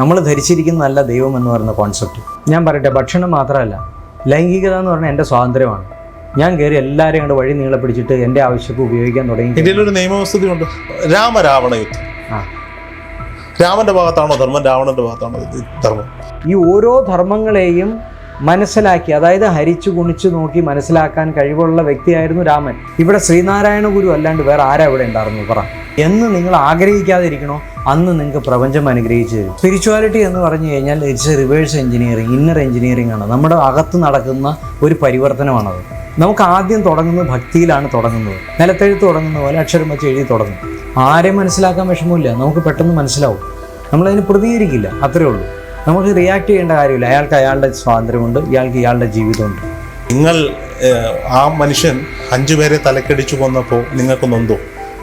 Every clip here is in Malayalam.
നമ്മൾ ധരിച്ചിരിക്കുന്നതല്ല ദൈവം എന്ന് പറയുന്ന കോൺസെപ്റ്റ് ഞാൻ പറയട്ടെ ഭക്ഷണം മാത്രമല്ല ലൈംഗികത എന്ന് പറഞ്ഞാൽ എന്റെ സ്വാതന്ത്ര്യമാണ്. ഞാൻ കയറി എല്ലാവരെയും അങ്ങോട്ട് വഴി നീളെ പിടിച്ചിട്ട് എന്റെ ആവശ്യക്ക് ഉപയോഗിക്കാൻ തുടങ്ങി ഇതിലൊരു ഇന്ത്യയിലൊരു രാമ രാമരാവണ യുദ്ധം. ആ. രാമന്റെ ഭാഗത്താണോ ധർമ്മം? രാവണന്റെ ഭാഗത്താണോ ധർമ്മം? ഈ ഓരോ ധർമ്മങ്ങളെയും മനസ്സിലാക്കി അതായത് ഹരിച്ചു കുണിച്ചു നോക്കി മനസ്സിലാക്കാൻ കഴിവുള്ള വ്യക്തിയായിരുന്നു രാമൻ. ഇവിടെ ശ്രീനാരായണ ഗുരു അല്ലാണ്ട് വേറെ ആരാ ഇവിടെ ഉണ്ടായിരുന്നു? പറ. എന്ന് നിങ്ങൾ ആഗ്രഹിക്കാതിരിക്കണോ? അന്ന് നിങ്ങൾക്ക് പ്രപഞ്ചം അനുഗ്രഹിച്ചു തരും. സ്പിരിച്വാലിറ്റി എന്ന് പറഞ്ഞു കഴിഞ്ഞാൽ it's reverse engineering inner engineering ആണ്. നമ്മുടെ അകത്ത് നടക്കുന്ന ഒരു പരിവർത്തനമാണത്. നമുക്ക് ആദ്യം തുടങ്ങുന്നത് ഭക്തിയിലാണ് തുടങ്ങുന്നത്. നിലത്തെഴുത്ത് തുടങ്ങുന്ന പോലെ അക്ഷരം വെച്ച് എഴുതി തുടങ്ങും. ആരെയും മനസ്സിലാക്കാൻ വിഷമമില്ല. നമുക്ക് പെട്ടെന്ന് മനസ്സിലാവും. നമ്മളതിന് പ്രതികരിക്കില്ല. അത്രേ ഉള്ളൂ. നമുക്ക് റിയാക്ട് ചെയ്യേണ്ട കാര്യമില്ല. അയാൾക്ക് അയാളുടെ സ്വാതന്ത്ര്യമുണ്ട് ഇയാൾക്ക് ഇയാളുടെ ജീവിതമുണ്ട്. നിങ്ങൾ ആ മനുഷ്യൻ അഞ്ചുപേരെ തലക്കടിച്ചു കൊന്നപ്പോൾ നിങ്ങൾക്ക് നൊന്തോ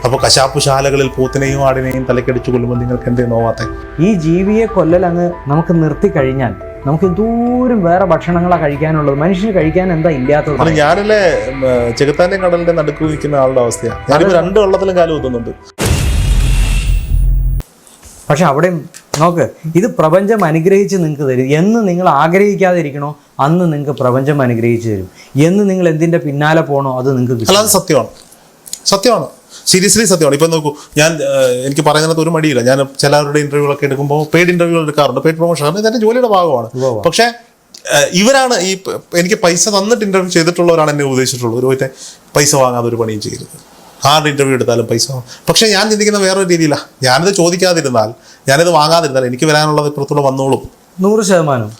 അപ്പോൾ കശാപ്പുശാലകളിൽ പൂത്തിനെയും ആടിനെയും തലക്കടിച്ചു കൊല്ലുമ്പോൾ നിങ്ങൾക്ക് എന്തേ നോവാത്തെ? ഈ ജീവിയെ കൊല്ലലങ്ങ് നമുക്ക് നിർത്തി കഴിഞ്ഞാൽ നമുക്ക് എന്തോരം വേറെ ഭക്ഷണങ്ങളാണ് കഴിക്കാനുള്ളത്? മനുഷ്യന് കഴിക്കാൻ എന്താ ഇല്ലാത്തത്? അത് ഞാനല്ലേ ചെകുത്താന്റെ കടലിന്റെ നടുക്ക് നിൽക്കുന്ന ആളുടെ അവസ്ഥയാണ് ഞാനിപ്പോൾ രണ്ട് വെള്ളത്തിലും കാലം ഊത്തുന്നുണ്ട് പക്ഷെ അവിടെയും നോക്ക് ഇത് പ്രപഞ്ചം അനുഗ്രഹിച്ച് നിങ്ങൾക്ക് തരും. എന്ന് നിങ്ങൾ ആഗ്രഹിക്കാതിരിക്കണോ അന്ന് നിങ്ങൾക്ക് പ്രപഞ്ചം അനുഗ്രഹിച്ച് തരും. എന്ന് നിങ്ങൾ എന്തിന്റെ പിന്നാലെ പോകണോ അത് നിങ്ങൾക്ക് അല്ലാതെ സത്യമാണ്. സത്യമാണ്. സീരിയസ്ലി സത്യമാണ്. ഇപ്പം നോക്കൂ ഞാൻ എനിക്ക് പറയുന്നതിനകത്ത് ഒരു മടിയില്ല. ഞാൻ ചിലവരുടെ ഇന്റർവ്യൂകളൊക്കെ എടുക്കുമ്പോൾ പെയ്ഡ് ഇന്റർവ്യൂ എടുക്കാറുണ്ട്. പെയ്ഡ് പ്രൊമോഷൻ കാരണം ഇതെന്റെ ജോലിയുടെ ഭാഗമാണ്. പക്ഷേ ഇവരാണ് ഈ എനിക്ക് പൈസ തന്നിട്ട് ഇന്റർവ്യൂ ചെയ്തിട്ടുള്ളവരാണ് എന്നെ ഉപദേശിച്ചിട്ടുള്ളത് ഒരു പോയിട്ട് പൈസ വാങ്ങാതെ ഒരു പണിയും ചെയ്യരുത്. ആരുടെ ഇന്റർവ്യൂ എടുത്താലും പൈസ പക്ഷേ ഞാൻ ചിന്തിക്കുന്ന വേറൊരു രീതിയിലാണ് ഞാനിത് ചോദിക്കാതിരുന്നാൽ ഞാനിത് വാങ്ങാതിരുന്നാൽ എനിക്ക് വരാനുള്ളത് ഇപ്പുറത്തൂടെ വന്നോളും. നൂറ് ശതമാനം.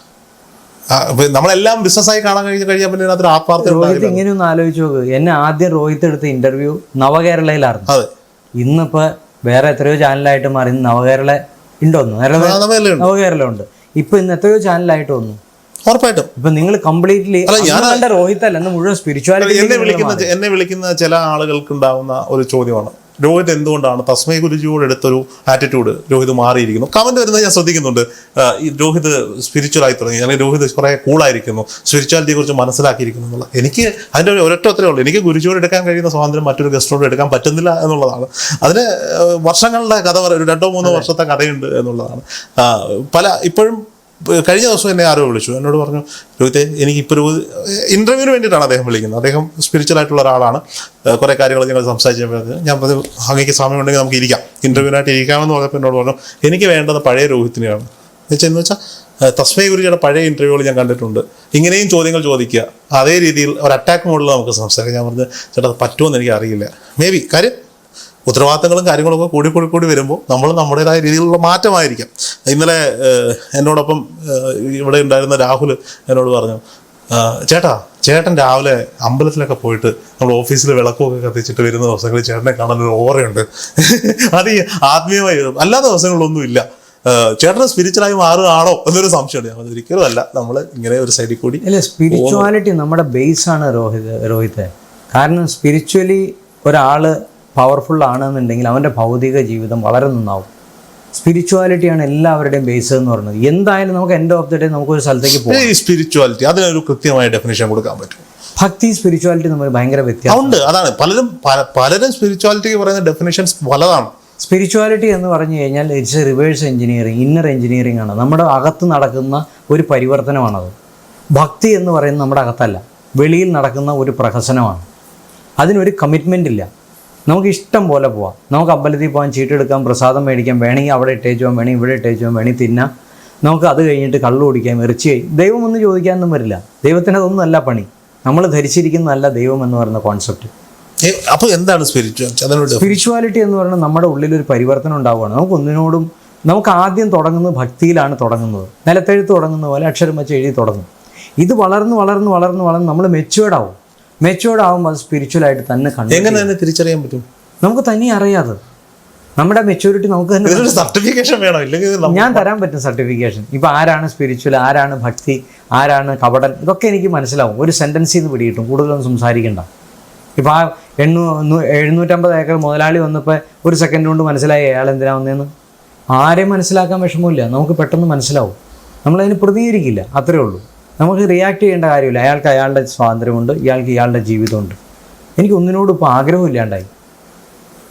നമ്മളെല്ലാം ബിസിനസ്സായി കാണാൻ കഴിഞ്ഞ് കഴിയാൻ പിന്നെ അതിന് ആത്മാർത്ഥ രോഹിത് ഇങ്ങനെയൊന്ന് ആലോചിച്ച് നോക്ക്. എന്നെ ആദ്യം രോഹിത് എടുത്ത ഇന്റർവ്യൂ നവകേരളയിലായിരുന്നു. അതെ. ഇന്നിപ്പോ വേറെ എത്രയോ ചാനലായിട്ട് മാറി നവകേരള ഉണ്ടോന്ന്. നവകേരള ഉണ്ട്. ഇപ്പൊ ഇന്ന് എത്രയോ ചാനലായിട്ട് വന്നു? ഉറപ്പായിട്ടും. ഇപ്പൊ നിങ്ങൾ കംപ്ലീറ്റ്ലി ഞാൻ- രോഹിത് അല്ല ഇന്ന് മുഴുവൻ സ്പിരിച്വാലിറ്റി എന്നെ വിളിക്കുന്ന എന്നെ വിളിക്കുന്ന ചില ആളുകൾക്ക് ഉണ്ടാവുന്ന ഒരു ചോദ്യമാണ്. രോഹിത് എന്തുകൊണ്ടാണ് തസ്മൈ ഗുരുജിയോട് എടുത്തൊരു ആറ്റിറ്റ്യൂഡ് രോഹിത് മാറിയിരിക്കുന്നു? കമന്റ് വരുന്നത് ഞാൻ ശ്രദ്ധിക്കുന്നുണ്ട്. ഈ രോഹിത് സ്പിരിച്വൽ ആയി തുടങ്ങി. അല്ലെങ്കിൽ രോഹിത് കുറെ കൂളായിരിക്കുന്നു സ്പിരിച്വാലിറ്റിയെ കുറിച്ച് മനസ്സിലാക്കിയിരിക്കുന്നു എന്നുള്ള. എനിക്ക് അതിന്റെ ഒരു ഒരൊറ്റ ഉത്തരവേ ഉള്ളൂ. എനിക്ക് ഗുരുജിയോട് എടുക്കാൻ കഴിയുന്ന സ്വാതന്ത്ര്യം മറ്റൊരു ഗസ്റ്റോട് എടുക്കാൻ പറ്റുന്നില്ല എന്നുള്ളതാണ്. അതിന് വർഷങ്ങളുടെ കഥ പറയും ഒരു രണ്ടോ മൂന്നോ വർഷത്തെ കഥയുണ്ട് എന്നുള്ളതാണ്. പല ഇപ്പോഴും ഇപ്പൊ കഴിഞ്ഞ ദിവസം എന്നെ ആരോ വിളിച്ചു. എന്നോട് പറഞ്ഞു രോഹിത്തെ എനിക്ക് ഇപ്പോൾ ഒരു ഇന്റർവ്യൂവിന് വേണ്ടിയിട്ടാണ് അദ്ദേഹം വിളിക്കുന്നത്. അദ്ദേഹം സ്പിരിച്വൽ ആയിട്ടുള്ള ഒരാളാണ്. കുറേ കാര്യങ്ങൾ ഞങ്ങൾ സംസാരിച്ചപ്പോഴത്തേക്ക് ഞാൻ പറഞ്ഞു അങ്ങേക്ക് സമയമുണ്ടെങ്കിൽ നമുക്ക് ഇരിക്കാം. ഇന്റർവ്യൂവിനായിട്ട് ഇരിക്കാമെന്ന് പറഞ്ഞപ്പോൾ എന്നോട് പറഞ്ഞു എനിക്ക് വേണ്ടത് പഴയ രോഹിത്തിനെയാണ്. എന്ന് വെച്ചാൽ തസ്മയ തസ്മൈ ഗുരുജിയുടെ പഴയ ഇന്റർവ്യൂകൾ ഞാൻ കണ്ടിട്ടുണ്ട്. ഇങ്ങനെയും ചോദ്യങ്ങൾ ചോദിക്കുക. അതേ രീതിയിൽ ഒരു അറ്റാക്ക് മോഡിൽ നമുക്ക് സംസാരിക്കാം. ഞാൻ പറഞ്ഞു ചേട്ടാ അത് പറ്റുമെന്ന് എനിക്ക് അറിയില്ല മേ ബി കാര്യം ഉത്തരവാദിത്തങ്ങളും കാര്യങ്ങളൊക്കെ കൂടി കൂടി കൂടി വരുമ്പോൾ നമ്മൾ നമ്മുടേതായ രീതിയിലുള്ള മാറ്റമായിരിക്കാം. ഇന്നലെ എന്നോടൊപ്പം ഇവിടെ ഉണ്ടായിരുന്ന രാഹുൽ എന്നോട് പറഞ്ഞു "ആ, ചേട്ടാ ചേട്ടൻ രാവിലെ അമ്പലത്തിലൊക്കെ പോയിട്ട് നമ്മൾ ഓഫീസിൽ വിളക്കൊക്കെ കത്തിച്ചിട്ട് വരുന്ന ദിവസങ്ങളിൽ ചേട്ടനെ കാണാൻ ഒരു ഓറയുണ്ട്. അത് ഈ ആത്മീയമായി അല്ലാത്ത ദിവസങ്ങളിലൊന്നും ഇല്ല. ഏഹ്, ചേട്ടന് സ്പിരിച്വലായി മാറുകയാണോ എന്നൊരു സംശയമുണ്ട്. ഞാൻ ഒരിക്കലും അല്ല. നമ്മൾ ഇങ്ങനെ ഒരു സൈഡിൽ കൂടി അല്ല സ്പിരിച്വാലിറ്റി നമ്മുടെ ബേസ് ആണ് രോഹിത് രോഹിത് കാരണം സ്പിരിച്വലി ഒരാൾ പവർഫുൾ ആണെന്നുണ്ടെങ്കിൽ അവന്റെ ഭൗതിക ജീവിതം വളരെ നന്നാവും. സ്പിരിച്വാലിറ്റിയാണ് എല്ലാവരുടെയും ബേസ് എന്ന് പറയുന്നത്. എന്തായാലും നമുക്ക് എൻഡ് ഓഫ് ദി ഡേ നമുക്ക് ഒരു സ്ഥലത്തേക്ക് പോകാം സ്പിരിച്വാലിറ്റി അതിനൊരു കൃത്യമായ ഡെഫിനേഷൻ കൊടുക്കാൻ പറ്റും. ഭക്തി സ്പിരിച്വാലിറ്റി നമ്മൾ ഭയങ്കര വ്യത്യാസം. ഉണ്ട് അതാണ്. പലരും പലരും സ്പിരിച്വാലിറ്റിക്ക് പറയുന്ന ഡെഫിനേഷൻസ് പലതാണ്. സ്പിരിച്വാലിറ്റി എന്ന് പറഞ്ഞു കഴിഞ്ഞാൽ it's a reverse engineering inner engineering ആണ്. നമ്മുടെ അകത്ത് നടക്കുന്ന ഒരു പരിവർത്തനമാണത്. ഭക്തി എന്ന് പറയുന്നത് നമ്മുടെ അകത്തല്ല. വെളിയിൽ നടക്കുന്ന ഒരു പ്രഹസനമാണ്. അതിനൊരു കമ്മിറ്റ്മെന്റ് ഇല്ല. നമുക്ക് ഇഷ്ടം പോലെ പോവാം. നമുക്ക് അമ്പലത്തിൽ പോകാൻ ചീട്ടെടുക്കാം പ്രസാദം മേടിക്കാം വേണമെങ്കിൽ അവിടെ ഇട്ടേച്ച് പോകാം വേണമെങ്കിൽ ഇവിടെ ഇട്ടേച്ച് പോകാം വേണമെങ്കിൽ തിന്നാം. നമുക്ക് അത് കഴിഞ്ഞിട്ട് കള്ളു കുടിക്കാം ഇറച്ചി കഴി- ദൈവം ഒന്നും ചോദിക്കാനൊന്നും വരില്ല. ദൈവത്തിന് അതൊന്നും അല്ല പണി. നമ്മൾ ധരിച്ചിരിക്കുന്നതല്ല ദൈവം എന്ന് പറയുന്ന കോൺസെപ്റ്റ് അപ്പോൾ എന്താണ് സ്പിരിച്വാലിറ്റി എന്ന് പറഞ്ഞാൽ നമ്മുടെ ഉള്ളിൽ ഒരു പരിവർത്തനം ഉണ്ടാവുകയാണ്. നമുക്ക് ഒന്നിനോടും നമുക്ക് ആദ്യം തുടങ്ങുന്നത് ഭക്തിയിലാണ് തുടങ്ങുന്നത്. നിലത്തെഴുത്ത് തുടങ്ങുന്ന പോലെ അക്ഷരം വെച്ച് എഴുതി തുടങ്ങും. ഇത് വളർന്ന് വളർന്ന് വളർന്ന് വളർന്ന് നമ്മൾ മെച്ചുവേർഡ് ആവും. മെച്ചുവേർഡ് ആവുമ്പോൾ അത് സ്പിരിച്വലായിട്ട് തന്നെ കണ്ടു എങ്ങനെ തന്നെ തിരിച്ചറിയാൻ പറ്റും? നമുക്ക് തനി അറിയാതെ നമ്മുടെ മെച്ചൂരിറ്റി നമുക്ക് തന്നെ സർട്ടിഫിക്കേഷൻ വേണം? ഇല്ലെങ്കിൽ ഞാൻ തരാൻ പറ്റും സർട്ടിഫിക്കേഷൻ ഇപ്പം ആരാണ് സ്പിരിച്വൽ ആരാണ് ഭക്തി ആരാണ് കപടൻ? ഇതൊക്കെ എനിക്ക് മനസ്സിലാവും. ഒരു സെന്റൻസിൽ നിന്ന് പിടികിട്ടും. കൂടുതലൊന്നും സംസാരിക്കണ്ട. ഇപ്പം ആ എണ്ണൂ എഴുന്നൂറ്റമ്പത് ഏക്കർ മുതലാളി വന്നപ്പോൾ ഒരു സെക്കൻഡ് കൊണ്ട് മനസ്സിലായി അയാൾ എന്തിനാ വന്നതെന്ന് ആരെയും മനസ്സിലാക്കാൻ വിഷമമില്ല. നമുക്ക് പെട്ടെന്ന് മനസ്സിലാവും. നമ്മളതിന് പ്രതികരിക്കില്ല. അത്രേ ഉള്ളൂ. നമുക്ക് റിയാക്ട് ചെയ്യേണ്ട കാര്യമില്ല. അയാൾക്ക് അയാളുടെ സ്വാതന്ത്ര്യമുണ്ട് ഇയാൾക്ക് ഇയാളുടെ ജീവിതമുണ്ട്. എനിക്ക് ഒന്നിനോട് ഇപ്പോൾ ആഗ്രഹമില്ലാണ്ടായി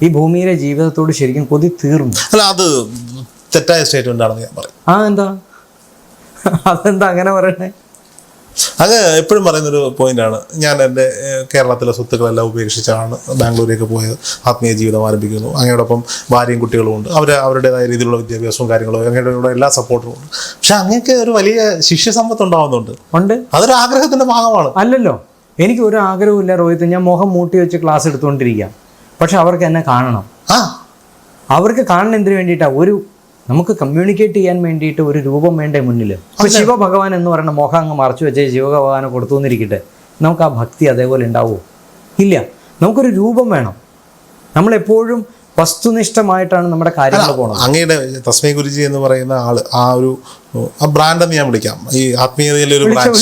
ഈ ഭൂമിയിലെ ജീവിതത്തോട് ശരിക്കും കൊതി തീർന്നു. അല്ല അത് തെറ്റായ സ്റ്റേറ്റ്മെന്റ് ആണെന്ന് ഞാൻ പറയും. ആ എന്താ? അതെന്താ അങ്ങനെ പറയണേ? അങ്ങ് എപ്പോഴും പറയുന്നൊരു പോയിന്റാണ് ഞാൻ എന്റെ കേരളത്തിലെ സ്വത്തുക്കളെല്ലാം ഉപേക്ഷിച്ചാണ് ബാംഗ്ലൂരിലേക്ക് പോയത്. ആത്മീയ ജീവിതം ആരംഭിക്കുന്നു. അങ്ങയോടൊപ്പം ഭാര്യയും കുട്ടികളും ഉണ്ട്. അവർ അവരുടേതായ രീതിയിലുള്ള വിദ്യാഭ്യാസവും കാര്യങ്ങളും അങ്ങയുടെ കൂടെ എല്ലാ സപ്പോർട്ടും ഉണ്ട്. പക്ഷെ അങ്ങക്ക് ഒരു വലിയ ശിഷ്യസമ്പത്ത് ഉണ്ടാവുന്നുണ്ട്. ഉണ്ട്. അതൊരു ആഗ്രഹത്തിന്റെ ഭാഗമാണ്. അല്ലല്ലോ. എനിക്ക് ഒരു ആഗ്രഹമില്ല രോഹിത്. ഞാൻ മുഖം മൂട്ടി വെച്ച് ക്ലാസ് എടുത്തുകൊണ്ടിരിക്കാം. പക്ഷെ അവർക്ക് എന്നെ കാണണം. ആ. അവർക്ക് കാണണം എന്തിനു വേണ്ടിയിട്ടാണ് ഒരു നമുക്ക് കമ്മ്യൂണിക്കേറ്റ് ചെയ്യാൻ വേണ്ടിയിട്ട് ഒരു രൂപം വേണ്ടേ മുന്നിൽ? ശിവഭഗവാൻ എന്ന് പറയുന്ന മോഹം അങ്ങ് മറച്ചു വെച്ച് ശിവഭഗവാനെ കൊടുത്തു എന്നിരിക്കട്ടെ നമുക്ക് ആ ഭക്തി അതേപോലെ ഉണ്ടാവുമോ ഇല്ല. നമുക്കൊരു രൂപം വേണം. നമ്മളെപ്പോഴും വസ്തുനിഷ്ഠമായിട്ടാണ് നമ്മുടെ കാര്യങ്ങൾ പോകുന്നത് അങ്ങയുടെ തസ്മൈ ഗുരുജി എന്ന് പറയുന്ന ആൾ ആ ഒരു ആ ബ്രാൻഡ് എന്ന് ഞാൻ വിളിക്കാം. ഈ ആത്മീയതയിലെ ഒരു ബ്രാൻഡ്.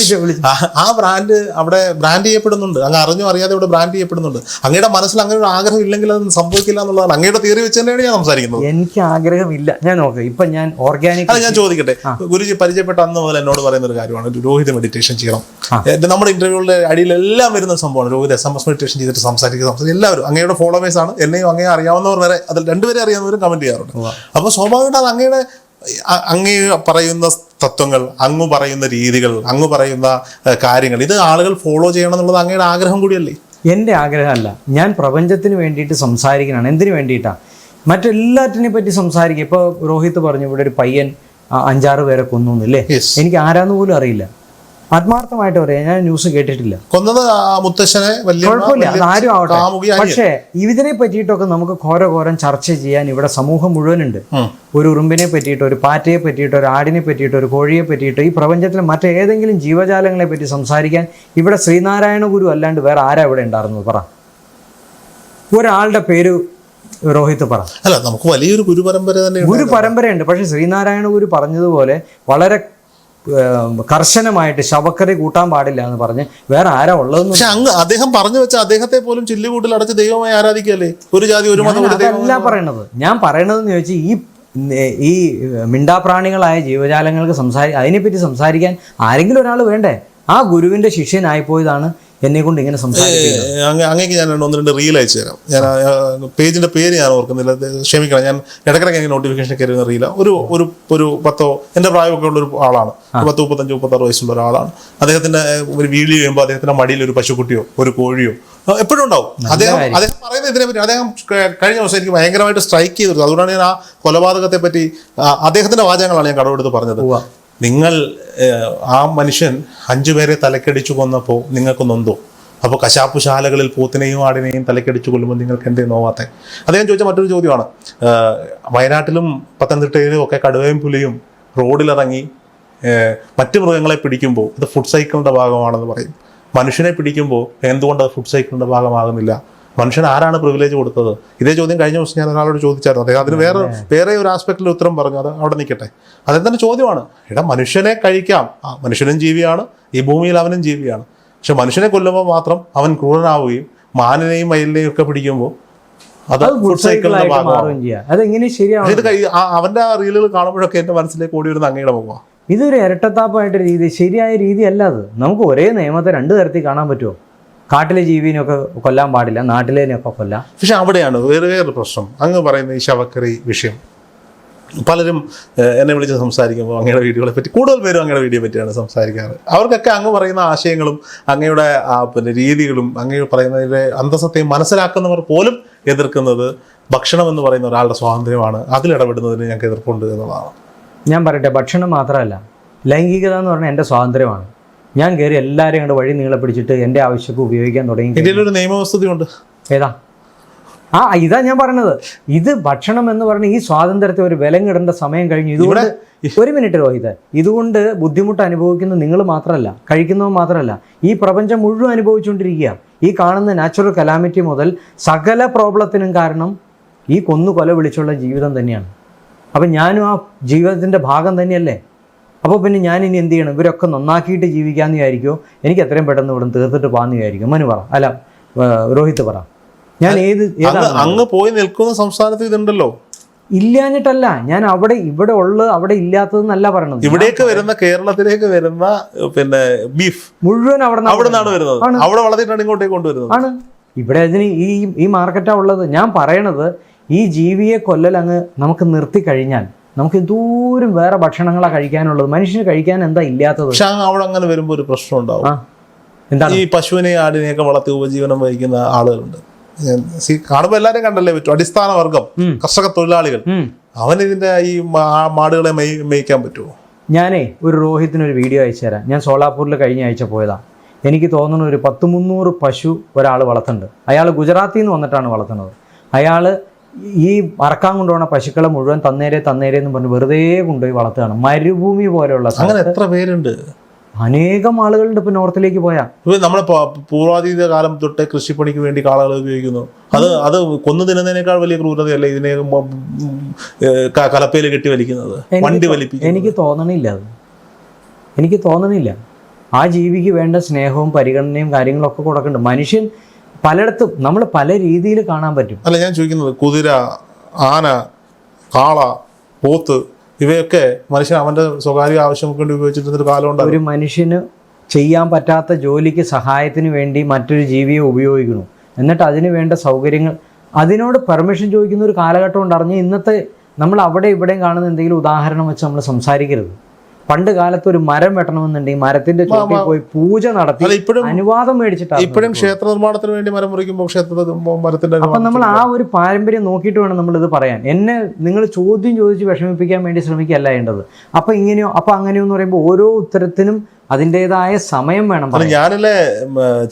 ആ- ബ്രാൻഡ് അവിടെ ബ്രാൻഡ് ചെയ്യപ്പെടുന്നുണ്ട്. അങ്ങ് അറിഞ്ഞോ അറിയാതെ ഇവിടെ ബ്രാൻഡ് ചെയ്യപ്പെടുന്നുണ്ട്. അങ്ങയുടെ മനസ്സിൽ അങ്ങനെ ഒരു ആഗ്രഹം ഇല്ലെങ്കിൽ അത് സംഭവിക്കില്ല എന്നുള്ളതാണ്. അങ്ങയുടെ തിയറി വെച്ച് തന്നെയാണ് ഞാൻ സംസാരിക്കുന്നത്. എനിക്ക് ആഗ്രഹമില്ല. ഞാൻ നോക്കാം. ഇപ്പൊ ഞാൻ ഓർഗാനിക് അത് ഞാൻ ചോദിക്കട്ടെ. ഗുരുജി പരിചയപ്പെട്ട അന്ന് മുതൽ എന്നോട് പറയുന്ന ഒരു കാര്യമാണ്. രോഹിത് മെഡിറ്റേഷൻ ചെയ്യണം. നമ്മുടെ ഇന്റർവ്യൂകളുടെ അടിയിലെല്ലാം വരുന്ന സംഭവമാണ്. Rohit S M S meditation ചെയ്തിട്ട് സംസാരിക്കുക സംസാരിക്കും എല്ലാവരും അങ്ങയുടെ ഫോളോവേഴ്സ് ആണ്. എന്നെയും അങ്ങേ അറിയാവുന്നവർ വരെ അതിൽ രണ്ടുപേരെ അറിയാവുന്നവരും കമന്റ് ചെയ്യാറുണ്ട്. അപ്പോൾ സ്വാഭാവികമായിട്ട് അത് അങ്ങയുടെ അങ്ങ് പറയുന്ന തത്വങ്ങൾ അങ്ങ് പറയുന്ന രീതികൾ അങ്ങ് പറയുന്ന കാര്യങ്ങൾ. ഇത് ആളുകൾ ഫോളോ ചെയ്യണം എന്നുള്ളത് അങ്ങയുടെ ആഗ്രഹം കൂടിയല്ലേ? എന്റെ ആഗ്രഹമല്ല. ഞാൻ പ്രപഞ്ചത്തിന് വേണ്ടിയിട്ട് സംസാരിക്കണതാണ് എന്തിനു വേണ്ടിയിട്ടാണ് മറ്റെല്ലാറ്റിനെ പറ്റി സംസാരിക്കുക. ഇപ്പോൾ രോഹിത് പറഞ്ഞു ഇവിടെ ഒരു പയ്യൻ അഞ്ചാറ് പേരെ കൊന്നു എന്നില്ലേ എനിക്ക് ആരാന്ന് പോലും അറിയില്ല. ആത്മാർത്ഥമായിട്ട് പറയാം. ഞാൻ ന്യൂസ് കേട്ടിട്ടില്ല. കൊന്നത് മുത്തശ്ശനെ കുഴപ്പമില്ല. അതാരും ആരും ആവട്ടെ. പക്ഷേ ഇതിനെ പറ്റിയിട്ടൊക്കെ നമുക്ക് ഘോരഘോരം ചർച്ച ചെയ്യാൻ ഇവിടെ സമൂഹം മുഴുവനുണ്ട്. ഒരു ഉറുമ്പിനെ പറ്റിയിട്ട് ഒരു പാറ്റയെ പറ്റിയിട്ട് ഒരു ആടിനെ പറ്റിയിട്ട് ഒരു കോഴിയെ പറ്റിയിട്ട് ഈ പ്രപഞ്ചത്തിലെ മറ്റേതെങ്കിലും ജീവജാലങ്ങളെ പറ്റി സംസാരിക്കാൻ ഇവിടെ ശ്രീനാരായണ ഗുരു അല്ലാണ്ട് വേറെ ആരാ ഇവിടെ ഉണ്ടായിരുന്നത്? പറ. ഒരാളുടെ പേര് രോഹിത് പറ. അല്ല നമുക്ക് വലിയൊരു ഗുരു പരമ്പര തന്നെ ഗുരു പരമ്പരയുണ്ട് പക്ഷെ ശ്രീനാരായണ ഗുരു പറഞ്ഞതുപോലെ വളരെ കർശനമായിട്ട് ശവക്കറി കൂട്ടാൻ പാടില്ല എന്ന് പറഞ്ഞ് വേറെ ആരാ ഉള്ളതെന്ന് പക്ഷെ അങ്ങ് അദ്ദേഹം പറഞ്ഞു വെച്ച അദ്ദേഹത്തെ പോലും ചില്ലുകൂട്ടിൽ അടച്ച് ദൈവമായി ആരാധിക്കല്ലേ? ഒരു ജാതി ഒരു മതം അതല്ല പറയണത്. ഞാൻ പറയണതെന്ന് ചോദിച്ചാൽ ഈ ഈ മിണ്ടാപ്രാണികളായ ജീവജാലങ്ങൾക്ക് സംസാരി അതിനെപ്പറ്റി സംസാരിക്കാൻ ആരെങ്കിലും ഒരാൾ വേണ്ടേ? ആ ഗുരുവിന്റെ ശിഷ്യനായി പോയതാണ് എന്നെ കൊണ്ട് ഇങ്ങനെ സംസാരിക്കുന്നത് അങ്ങേക്ക് ഞാൻ ഒന്ന് രണ്ട് റീൽ അയച്ചു തരാം. ഞാൻ പേജിന്റെ പേര് ഞാൻ ഓർക്കുന്നില്ല. ക്ഷമിക്കണം. ഞാൻ ഇടക്കിടക്ക് എനിക്ക് നോട്ടിഫിക്കേഷൻ കയറുന്ന റീല ഒരു ഒരു ഒരു പത്തോ എന്റെ പ്രായമൊക്കെ ഉള്ള ഒരു ആളാണ്. പത്ത് മുപ്പത്തഞ്ച് മുപ്പത്താറ് വയസ്സുള്ള ഒരാളാണ്. അദ്ദേഹത്തിന്റെ ഒരു വീഡിയോ ചെയ്യുമ്പോൾ അദ്ദേഹത്തിന്റെ മടിയിൽ ഒരു പശുക്കുട്ടിയോ ഒരു കോഴിയോ എപ്പോഴും ഉണ്ടാവും. അദ്ദേഹം അദ്ദേഹം പറയുന്നത് ഇതിനെപ്പറ്റി അദ്ദേഹം കഴിഞ്ഞ ദിവസം എനിക്ക് ഭയങ്കരമായിട്ട് സ്ട്രൈക്ക് ചെയ്തിരുന്നു. അതുകൊണ്ടാണ് ഞാൻ ആ കൊലപാതകത്തെ പറ്റി അദ്ദേഹത്തിന്റെ വാചകങ്ങളാണ് ഞാൻ കടവെടുത്ത് പറഞ്ഞത്. നിങ്ങൾ ആ മനുഷ്യൻ അഞ്ചു പേരെ തലക്കടിച്ചു കൊന്നപ്പോൾ നിങ്ങൾക്ക് നൊന്തു. അപ്പോൾ കശാപ്പുശാലകളിൽ പൂത്തിനെയും ആടിനെയും തലക്കടിച്ചു കൊല്ലുമ്പോൾ നിങ്ങൾക്ക് എന്തേ നോവാത്തെ? ഞാൻ ചോദിച്ച മറ്റൊരു ചോദ്യമാണ്. വയനാട്ടിലും പത്തനംതിട്ടയിലും ഒക്കെ കടുവയും പുലിയും റോഡിലിറങ്ങി മറ്റ് മൃഗങ്ങളെ പിടിക്കുമ്പോൾ ഇത് ഫുഡ് സൈക്കിളിന്റെ ഭാഗമാണെന്ന് പറയും. മനുഷ്യനെ പിടിക്കുമ്പോൾ എന്തുകൊണ്ട് അത് ഫുഡ് സൈക്കിളിന്റെ ഭാഗമാകുന്നില്ല? മനുഷ്യൻ ആരാണ് പ്രിവിലേജ് കൊടുത്തത്? ഇതേ ചോദ്യം കഴിഞ്ഞ ദിവസം ഞാൻ ഒരാളോട് ചോദിച്ചായിരുന്നു. അദ്ദേഹം അതിന് വേറെ വേറെ ഒരു ആസ്പെക്റ്റിൽ ഉത്തരം പറഞ്ഞു. അത് അവിടെ നിൽക്കട്ടെ. അതെന്താണ് ചോദ്യമാണ്? ഇട മനുഷ്യനെ കഴിക്കാം. ആ മനുഷ്യനും ജീവിയാണ്. ഈ ഭൂമിയിൽ അവനും ജീവിയാണ്. പക്ഷെ മനുഷ്യനെ കൊല്ലുമ്പോൾ മാത്രം അവൻ ക്രൂരനാവുകയും മാനിനെയും മയിലിനെയും ഒക്കെ പിടിക്കുമ്പോൾ അത് ഫുഡ് സൈക്കിളിന്റെ ഭാഗമാണ്. ഇത് അവന്റെ ആ റീലുകൾ കാണുമ്പോഴൊക്കെ എന്റെ മനസ്സിലേക്ക് ഓടി വരുന്ന അങ്ങയുടെ മുഖമാണ് ഇതൊരു ഇരട്ടത്താപ്പായിട്ട് രീതി ശരിയായ രീതിയല്ല അത്. നമുക്ക് ഒരേ നിയമത്തെ രണ്ട് തരത്തിൽ കാണാൻ പറ്റുമോ? കാട്ടിലെ ജീവിനെയൊക്കെ കൊല്ലാൻ പാടില്ല നാട്ടിലേനെയൊക്കെ കൊല്ലാം. പക്ഷെ അവിടെയാണ് വേറെ വേറെ പ്രശ്നം. അങ്ങ് പറയുന്ന ഈ ശവക്കറി വിഷയം. പലരും എന്നെ വിളിച്ച് സംസാരിക്കുമ്പോൾ അങ്ങയുടെ വീഡിയോകളെ പറ്റി കൂടുതൽ പേരും അങ്ങയുടെ വീഡിയോ പറ്റിയാണ് സംസാരിക്കാറ്. അവർക്കൊക്കെ അങ്ങ് പറയുന്ന ആശയങ്ങളും അങ്ങയുടെ ആ പിന്നെ രീതികളും അങ്ങ് പറയുന്നതിലെ അന്തസത്തെയും മനസ്സിലാക്കുന്നവർ പോലും എതിർക്കുന്നത് ഭക്ഷണം എന്ന് പറയുന്ന ഒരാളുടെ സ്വാതന്ത്ര്യമാണ്. അതിലിടപെടുന്നതിന് ഞങ്ങൾക്ക് എതിർപ്പുണ്ട് എന്നുള്ളതാണ്. ഞാൻ പറയട്ടെ ഭക്ഷണം മാത്രമല്ല ലൈംഗികത എന്ന് പറഞ്ഞാൽ എന്റെ സ്വാതന്ത്ര്യമാണ്. ഞാൻ കയറി എല്ലാവരെയും കണ്ട് വഴി നീളെ പിടിച്ചിട്ട് എന്റെ ആവശ്യക്ക് ഉപയോഗിക്കാൻ തുടങ്ങി ഇന്ത്യയിലൊരു നിയമവ്യവസ്ഥതയുണ്ട് ഏതാ? ആ ഇതാ ഞാൻ പറഞ്ഞത്. ഇത് ഭക്ഷണം എന്ന് പറഞ്ഞ ഈ സ്വാതന്ത്ര്യത്തെ ഒരു വിലങ്ങിടേണ്ട സമയം കഴിഞ്ഞു. ഇതുകൊണ്ട് ഒരു മിനിറ്റ് രോഹിത്. ഇതുകൊണ്ട് ബുദ്ധിമുട്ട് അനുഭവിക്കുന്ന നിങ്ങൾ മാത്രമല്ല കഴിക്കുന്നവർ മാത്രമല്ല ഈ പ്രപഞ്ചം മുഴുവൻ അനുഭവിച്ചുകൊണ്ടിരിക്കുക ഈ കാണുന്ന നാച്ചുറൽ കലാമിറ്റി മുതൽ സകല പ്രോബ്ലത്തിനും കാരണം ഈ കൊന്നു കൊല വിളിച്ചുള്ള ജീവിതം തന്നെയാണ്. അപ്പം ഞാനും ആ ജീവിതത്തിന്റെ ഭാഗം തന്നെയല്ലേ? അപ്പോൾ പിന്നെ ഞാൻ ഇനി എന്ത് ചെയ്യണം? ഇവരൊക്കെ നന്നാക്കിയിട്ട് ജീവിക്കാമെന്ന് വിചാരിക്കുമോ എനിക്ക് എത്രയും പെട്ടെന്ന് ഇവിടെ തീർത്തിട്ട് പോകാമെന്ന് വിചാരിക്കും മനു പറ. അല്ല രോഹിത് പറ. ഞാൻ ഏത് അങ്ങ് പോയി നിൽക്കുന്ന സംസ്ഥാനത്ത് ഇതുണ്ടല്ലോ. ഇല്ലാഞ്ഞിട്ടല്ല. ഞാൻ അവിടെ ഇവിടെ ഉള്ളത് അവിടെ ഇല്ലാത്തതെന്നല്ല പറയണത്. ഇവിടേക്ക് വരുന്ന കേരളത്തിലേക്ക് വരുന്ന പിന്നെ ബീഫ്. മുഴുവൻ അവിടെ അവിടെ നിന്നാണ് വരുന്നത്. അവിടെ വളർത്തിയിട്ടാണ് ഇങ്ങോട്ടേക്ക് കൊണ്ടുവരുന്നത്. ആണ്. ഇവിടെ അതിന് ഈ ഈ മാർക്കറ്റാ ഉള്ളത്. ഞാൻ പറയണത് ഈ ജീവിയെ കൊല്ലൽ അങ്ങ് നമുക്ക് നിർത്തി കഴിഞ്ഞാൽ നമുക്ക് എന്തോരം വേറെ ഭക്ഷണങ്ങളാണ് കഴിക്കാനുള്ളത്? മനുഷ്യന് കഴിക്കാൻ എന്താ ഇല്ലാത്തത്? പക്ഷെ അവിടെ അങ്ങനെ വരുമ്പോൾ ഒരു പ്രശ്നം ഉണ്ടാവും. എന്താ എന്താണ്? ഈ പശുവിനെ ആടിനെയൊക്കെ വളർത്തി ഉപജീവനം വഹിക്കുന്ന ആളുകളുണ്ട്. കാണുമ്പോൾ എല്ലാവരും കണ്ടല്ലേ പറ്റും. അടിസ്ഥാന വർഗം കർഷക തൊഴിലാളികൾ. അവൻ ഇതിന്റെ ഈ മാടുകളെ മെയ് മേയ്ക്കാൻ പറ്റുമോ? ഞാനേ ഒരു രോഹിത്തിന് ഒരു വീഡിയോ അയച്ചു തരാം. ഞാൻ സോളാപൂരിൽ കഴിഞ്ഞ ആഴ്ച പോയതാണ് എനിക്ക് തോന്നുന്നു ഒരു പത്ത് മുന്നൂറ് പശു ഒരാൾ വളർത്തുന്നുണ്ട്. അയാൾ ഗുജറാത്തിൽ നിന്ന് വന്നിട്ടാണ് വളർത്തുന്നത്. അയാൾ ഈ മറക്കാൻ കൊണ്ടുപോണ പശുക്കളെ മുഴുവൻ തന്നേരെ തന്നേരെ എന്ന് പറഞ്ഞ് വെറുതെ കൊണ്ടുപോയി വളർത്തുകയാണ്. മരുഭൂമി പോലെയുള്ള അങ്ങനെ എത്ര പേരുണ്ട്? അനേകം ആളുകളുണ്ട് ഇപ്പൊ നോർത്തിലേക്ക് പോയാ. നമ്മൾ പൂർവാതീത കാലം തൊട്ട് കൃഷിപ്പണിക്ക് വേണ്ടി കാളകൾ ഉപയോഗിക്കുന്നു. അത് അത് കൊന്നു തിന്നുന്നതിനേക്കാൾ വലിയ ക്രൂരതയല്ല ഇതിനെ കലപ്പയിൽ കെട്ടി വലിക്കുന്നത്? വണ്ടി വലിപ്പിക്കും എനിക്ക് തോന്നണില്ല അത്. എനിക്ക് തോന്നണില്ല. ആ ജീവിക്ക് വേണ്ട സ്നേഹവും പരിഗണനയും കാര്യങ്ങളൊക്കെ കൊടുക്കുന്നുണ്ട്. മനുഷ്യൻ പലയിടത്തും നമ്മൾ പല രീതിയിൽ കാണാൻ പറ്റും. അല്ല ഞാൻ ചോദിക്കുന്നത് കുതിര ആന കാള പോത്ത് ഇവയൊക്കെ മനുഷ്യൻ അവന്റെ സ്വകാര്യ ആവശ്യങ്ങൾക്ക് വേണ്ടി ഉപയോഗിച്ചിട്ടൊരു ഒരു കാലം ഒരു മനുഷ്യന് ചെയ്യാൻ പറ്റാത്ത ജോലിക്ക് സഹായത്തിന് വേണ്ടി മറ്റൊരു ജീവിയെ ഉപയോഗിക്കുന്നു. എന്നിട്ട് അതിന് വേണ്ട സൗകര്യങ്ങൾ അതിനോട് പെർമിഷൻ ചോദിക്കുന്ന ഒരു കാലഘട്ടം ഉണ്ടറിഞ്ഞ് ഇന്നത്തെ നമ്മൾ അവിടെ ഇവിടെയും കാണുന്ന എന്തെങ്കിലും ഉദാഹരണം വെച്ച് നമ്മൾ സംസാരിക്കരുത്. പണ്ട് കാലത്ത് ഒരു മരം വെട്ടണമെന്നുണ്ടെങ്കിൽ മരത്തിന്റെ ചോട്ടിൽ പോയി പൂജ നടത്തി ഇപ്പോഴും അനുവാദം മേടിച്ചിട്ടാണ് ഇപ്പോഴും ക്ഷേത്ര നിർമ്മാണത്തിന് വേണ്ടി മരം മുറിക്കുമ്പോൾ ക്ഷേത്ര മരത്തിന്റെ അപ്പൊ നമ്മൾ ആ ഒരു പാരമ്പര്യം നോക്കിയിട്ട് വേണം നമ്മൾ ഇത് പറയാൻ. എന്നെ നിങ്ങൾ ചോദ്യം ചോദിച്ച് വിഷമിപ്പിക്കാൻ വേണ്ടി ശ്രമിക്കുകയല്ല വേണ്ടത് അപ്പൊ ഇങ്ങനെയോ അപ്പൊ അങ്ങനെയോ എന്ന് പറയുമ്പോൾ ഓരോ ഉത്തരത്തിനും അതിന്റെതായ സമയം വേണം. ഞാനില്ലേ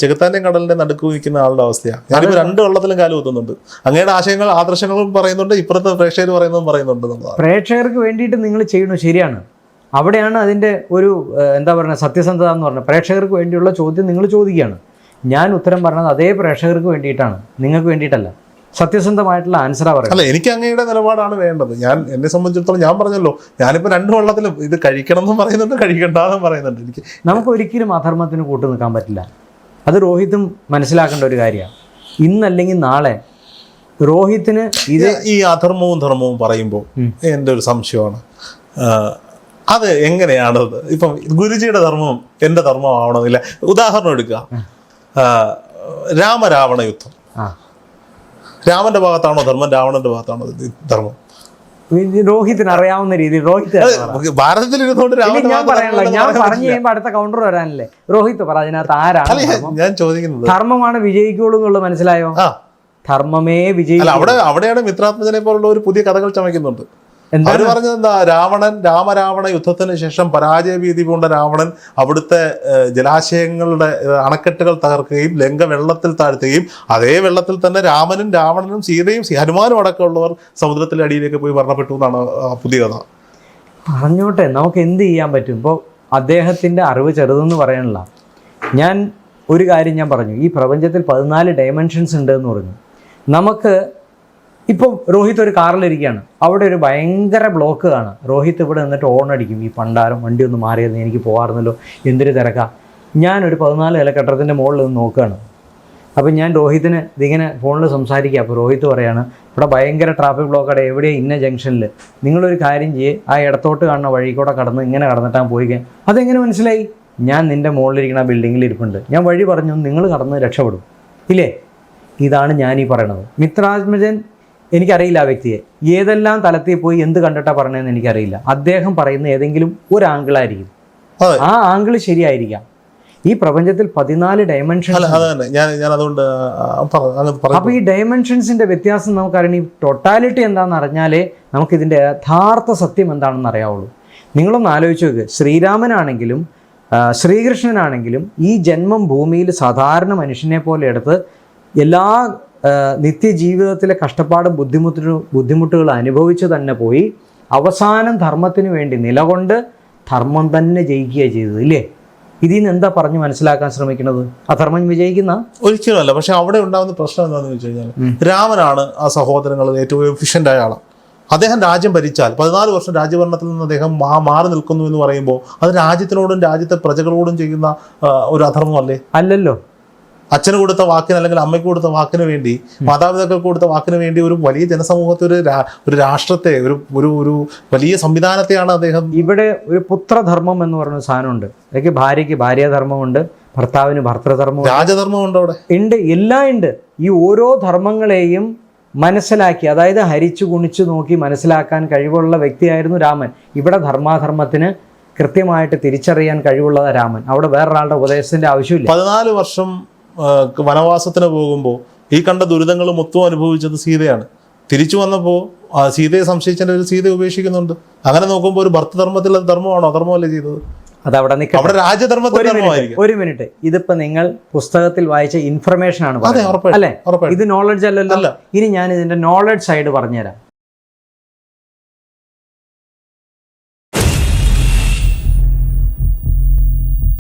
ചെകുത്താന്റെയും കടലിന്റെ നടുക്ക് നിൽക്കുന്ന ആളുടെ അവസ്ഥയാണ് ഞാനിപ്പോ രണ്ട് വെള്ളത്തിലും കാലം ഊത്തുന്നുണ്ട് അങ്ങയുടെ ആശയങ്ങൾ ആദർശങ്ങളും പറയുന്നുണ്ട് ഇപ്പുറത്തെ പ്രേക്ഷകർ പറയുന്നതും പറയുന്നുണ്ട് പ്രേക്ഷകർക്ക് വേണ്ടിയിട്ട് നിങ്ങൾ ചെയ്യണു ശരിയാണ്. അവിടെയാണ് അതിന്റെ ഒരു എന്താ പറയുക സത്യസന്ധത എന്ന് പറഞ്ഞത്. പ്രേക്ഷകർക്ക് വേണ്ടിയുള്ള ചോദ്യം നിങ്ങൾ ചോദിക്കുകയാണ്. ഞാൻ ഉത്തരം പറഞ്ഞത് അതേ പ്രേക്ഷകർക്ക് വേണ്ടിയിട്ടാണ്. നിങ്ങൾക്ക് വേണ്ടിയിട്ടല്ല. സത്യസന്ധമായിട്ടുള്ള ആൻസറാ പറയുന്നത്. അല്ല എനിക്ക് അങ്ങയുടെ നിലപാടാണ് വേണ്ടത്. ഞാൻ എന്നെ സംബന്ധിച്ചിടത്തോളം ഞാൻ പറഞ്ഞല്ലോ ഞാനിപ്പോൾ രണ്ട് വെള്ളത്തിലും ഇത് കഴിക്കണം എന്നും പറയുന്നുണ്ട് കഴിക്കണ്ടെന്നും പറയുന്നുണ്ട്. എനിക്ക് നമുക്ക് ഒരിക്കലും അധർമ്മത്തിന് കൂട്ടു നിൽക്കാൻ പറ്റില്ല. അത് രോഹിത്തും മനസ്സിലാക്കേണ്ട ഒരു കാര്യമാണ്. ഇന്നല്ലെങ്കിൽ നാളെ രോഹിത്തിന് ഇത് ഈ അധർമ്മവും ധർമ്മവും പറയുമ്പോൾ. എന്റെ ഒരു സംശയമാണ്. അത് എങ്ങനെയാണ് ഇപ്പം ഗുരുജിയുടെ ധർമ്മവും എന്റെ ധർമ്മം ആവണമെന്നില്ല ഉദാഹരണം എടുക്കുക. രാമരാവണ യുദ്ധം. രാമന്റെ ഭാഗത്താണോ ധർമ്മം? രാവണന്റെ ഭാഗത്താണോ ധർമ്മം? രോഹിത്തിന് അറിയാവുന്ന രീതി രോഹിത്. ഭാരതത്തിൽ ഞാൻ ഭാഗത്ത് പറയാനുള്ള ഞാൻ പറഞ്ഞു കഴിയുമ്പോൾ അടുത്ത കൗണ്ടർ വരാനല്ലേ? രോഹിത് പറ അതിനകത്ത് ആരാണ് ഞാൻ ചോദിക്കുന്നത്. ധർമ്മമാണ് വിജയിക്കുള്ളൂ എന്നുള്ളത് മനസ്സിലായോ? ധർമ്മമേ അല്ല അവിടെ അവിടെയാണ് മിത്രാത്മജനെ പോലുള്ള ഒരു പുതിയ കഥകൾ ചമയ്ക്കുന്നുണ്ട്. അവർ പറഞ്ഞത് എന്താ? രാവണൻ രാമരാവണ യുദ്ധത്തിന് ശേഷം പരാജയ ഭീതി പൂണ്ട രാവണൻ അവിടുത്തെ ജലാശയങ്ങളുടെ അണക്കെട്ടുകൾ തകർക്കുകയും ലങ്ക വെള്ളത്തിൽ താഴ്ത്തുകയും അതേ വെള്ളത്തിൽ തന്നെ രാമനും രാവണനും സീതയും ഹനുമാനും അടക്കമുള്ളവർ സമുദ്രത്തിലെ അടിയിലേക്ക് പോയി മരണപ്പെട്ടു എന്നാണ് പുതിയ കഥ. പറഞ്ഞോട്ടെ നമുക്ക് എന്ത് ചെയ്യാൻ പറ്റും? ഇപ്പോൾ അദ്ദേഹത്തിന്റെ അറിവ് ചെറുതെന്ന് പറയാനുള്ള. ഞാൻ ഒരു കാര്യം ഞാൻ പറഞ്ഞു. ഈ പ്രപഞ്ചത്തിൽ പതിനാല് ഡയമെൻഷൻസ് ഉണ്ട് എന്ന് പറഞ്ഞു. നമുക്ക് ഇപ്പം രോഹിത് ഒരു കാറിലിരിക്കുകയാണ്. അവിടെ ഒരു ഭയങ്കര ബ്ലോക്ക് കാണാം രോഹിത് ഇവിടെ നിന്നിട്ട് ഓൺ അടിക്കും ഈ പണ്ടാരം വണ്ടി ഒന്ന് മാറിയത് എനിക്ക് പോകാറുന്നല്ലോ എന്തൊരു തിരക്കാ. ഞാനൊരു പതിനാല് ഇല കെട്ടത്തിന്റെ മുകളിൽ നിന്ന് നോക്കുകയാണ്. അപ്പം ഞാൻ രോഹിത്തിന് ഇതിങ്ങനെ ഫോണിൽ സംസാരിക്കുക. അപ്പോൾ രോഹിത് പറയാണ് ഇവിടെ ഭയങ്കര ട്രാഫിക് ബ്ലോക്ക് അവിടെ എവിടെയാ ഇന്ന ജംഗ്ഷനിൽ നിങ്ങളൊരു കാര്യം ചെയ്യേ. ആ ഇടത്തോട്ട് കാണുന്ന വഴി കൂടെ കടന്ന് ഇങ്ങനെ കടന്നിട്ടാണ് പോയിക്കാൻ അതെങ്ങനെ മനസ്സിലായി? ഞാൻ നിന്റെ മുകളിലിരിക്കുന്ന ആ ബിൽഡിങ്ങിൽ ഇരിപ്പുണ്ട്. ഞാൻ വഴി പറഞ്ഞു നിങ്ങൾ കടന്ന് രക്ഷപ്പെടും. ഇല്ലേ? ഇതാണ് ഞാൻ ഈ പറയണത്. മിത്രാത്മജൻ എനിക്കറിയില്ല ആ വ്യക്തിയെ. ഏതെല്ലാം തലത്തിൽ പോയി എന്ത് കണ്ടിട്ടാ പറഞ്ഞതെന്ന് എനിക്കറിയില്ല. അദ്ദേഹം പറയുന്ന ഏതെങ്കിലും ഒരു ആംഗിളായിരിക്കും. ആയിരിക്കും ആ ആംഗിൾ ശരിയായിരിക്കാം. ഈ പ്രപഞ്ചത്തിൽ പതിനാല് ഡയമെൻഷൻ അപ്പൊ ഈ ഡയമെൻഷൻസിന്റെ വ്യത്യാസം നമുക്കറിയണം. ഈ ടൊട്ടാലിറ്റി എന്താണെന്ന് അറിഞ്ഞാലേ നമുക്ക് ഇതിന്റെ യഥാർത്ഥ സത്യം എന്താണെന്ന് അറിയാവുള്ളൂ. നിങ്ങളൊന്ന് ആലോചിച്ച് നോക്ക്. ശ്രീരാമനാണെങ്കിലും ശ്രീകൃഷ്ണനാണെങ്കിലും ഈ ജന്മം ഭൂമിയിൽ സാധാരണ മനുഷ്യനെ പോലെ എടുത്ത് എല്ലാ നിത്യജീവിതത്തിലെ കഷ്ടപ്പാടും ബുദ്ധിമുട്ടും ബുദ്ധിമുട്ടുകൾ അനുഭവിച്ച് തന്നെ പോയി അവസാനം ധർമ്മത്തിന് വേണ്ടി നിലകൊണ്ട് ധർമ്മം തന്നെ ജയിക്കുകയാണ് ചെയ്തത് ഇല്ലേ? ഇതിൽ നിന്ന് എന്താ പറഞ്ഞ് മനസ്സിലാക്കാൻ ശ്രമിക്കുന്നത്? അധർമ്മം വിജയിക്കുന്ന? ഒരിക്കലും അല്ല പക്ഷെ അവിടെ ഉണ്ടാകുന്ന പ്രശ്നം എന്താണെന്ന് വെച്ച് കഴിഞ്ഞാൽ രാമനാണ് ആ സഹോദരങ്ങളിൽ ഏറ്റവും എഫിഷ്യന്റ് ആയ ആളാണ് അദ്ദേഹം രാജ്യം ഭരിച്ചാൽ പതിനാല് വർഷം രാജ്യഭരണത്തിൽ നിന്ന് അദ്ദേഹം മാ- മാറി നിൽക്കുന്നു എന്ന് പറയുമ്പോൾ അത് രാജ്യത്തിനോടും രാജ്യത്തെ പ്രജകളോടും ചെയ്യുന്ന ഒരു ഒരു അധർമ്മമല്ലേ? അല്ലല്ലോ. അച്ഛന് കൊടുത്ത വാക്കിന് അല്ലെങ്കിൽ അമ്മയ്ക്ക് കൊടുത്ത വാക്കിന് വേണ്ടി മാതാപിതാക്കൾക്ക് കൊടുത്ത വാക്കിന് വേണ്ടി ഒരു വലിയ ജനസമൂഹത്തെ ഒരു ഒരു രാഷ്ട്രത്തെ ഒരു ഒരു ഒരു വലിയ സംവിധാനത്തെയാണ് അദ്ദേഹം ഇവിടെ ഒരു പുത്രധർമ്മം എന്ന് പറയുന്ന സാധനമുണ്ട്. അല്ലെങ്കിൽ ഭാര്യയ്ക്ക് ഭാര്യാധർമ്മമുണ്ട് ഭർത്താവിന് ഭർത്തൃധർമ്മം രാജധർമ്മം ഉണ്ട് അവിടെ. ഉണ്ട് എല്ലാം ഉണ്ട്. ഈ ഓരോ ധർമ്മങ്ങളെയും മനസ്സിലാക്കി അതായത് ഹരിച്ചു കുണിച്ചു നോക്കി മനസ്സിലാക്കാൻ കഴിവുള്ള വ്യക്തിയായിരുന്നു രാമൻ. ഇവിടെ ധർമാധർമ്മത്തിന് കൃത്യമായിട്ട് തിരിച്ചറിയാൻ കഴിവുള്ളതാണ് രാമൻ. അവിടെ വേറൊരാളുടെ ഉപദേശത്തിന്റെ ആവശ്യമില്ല. പതിനാല് വർഷം വനവാസത്തിന് പോകുമ്പോൾ ഈ കണ്ട ദുരിതങ്ങൾ മൊത്തം അനുഭവിച്ചത് സീതയാണ്. തിരിച്ചു വന്നപ്പോൾ സീതയെ സംശയിച്ചതിന്റെ ഒരു സീതയെ ഉപേക്ഷിക്കുന്നുണ്ട്. അങ്ങനെ നോക്കുമ്പോൾ ഒരു ഭർത്തധർമ്മത്തിൽ അത് ധർമ്മമാണോ? അധർമ്മമല്ലേ ചെയ്തത്? അതവിടെ അവിടെ രാജ്യധർമ്മത്തിൽ ഒരു മിനിറ്റ് ഇതിപ്പോ നിങ്ങൾ പുസ്തകത്തിൽ വായിച്ച ഇൻഫർമേഷൻ ആണ് അല്ലേ? ഇത് നോളജ് അല്ലല്ലോ. അല്ല. ഇനി ഞാൻ ഇതിന്റെ നോളജ് സൈഡ് പറഞ്ഞുതരാം.